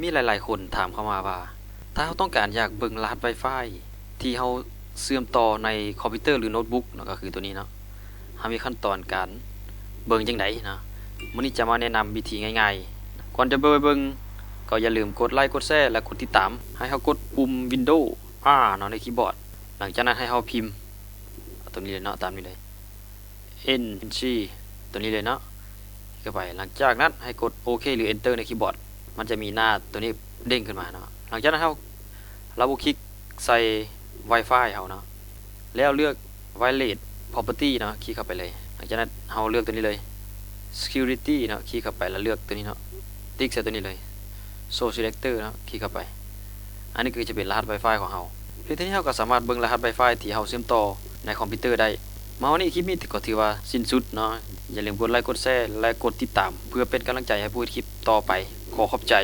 มีหลายๆ คนถามเข้ามาว่า ถ้าเราต้องการอยากเบิ่งรหัส Wi-Fi ที่เราเชื่อมต่อในคอมพิวเตอร์หรือโน้ตบุ๊กเนาะก็คือตัวนี้เนาะเรามีขั้นตอนการเบิ่งจังไดนะมื้อนี้จะมาแนะนำวิธีง่ายๆ ก่อนจะไปเบิ่งก็อย่าลืมกดไลค์กดแชร์และกดติดตาม ให้เรากดปุ่ม Windows R เนาะในคีย์บอร์ด หลังจากนั้นให้เราพิมพ์ตัวนี้เลยเนาะตามนี้เลย N G ตัวนี้เลยเนาะเข้าไป หลังจากนั้นให้กดโอเคหรือ Enter ในคีย์บอร์ด มันจะมีหน้าตัวนี้เด้งขึ้นมาเนาะหลังจากนั้นเราเราคลิกใส่ Wi-Fi เฮาเนาะแล้วเลือก Wireless Property เนาะคลิกเข้าไปเลย หลังจากนั้นเราเลือกตัวนี้เลย Security เนาะคลิกเข้าไปแล้วเลือกตัวนี้เนาะติ๊กใส่ตัวนี้เลย So Selector เนาะคลิกเข้าไป อันนี้คือจะเป็นรหัส Wi-Fi ของเราเพียงเท่านี้เราก็สามารถเบิ่งรหัส Wi-Fi ที่เราเชื่อมต่อในคอมพิวเตอร์ได้มาวันนี้คลิปนี้ก็ถือว่าสิ้นสุดเนาะอย่าลืมกดไลค์กดแชร์และกดติดตาม เพื่อเป็นกำลังใจให้ผู้เฮ็ดคลิปต่อไป ขอขอบใจ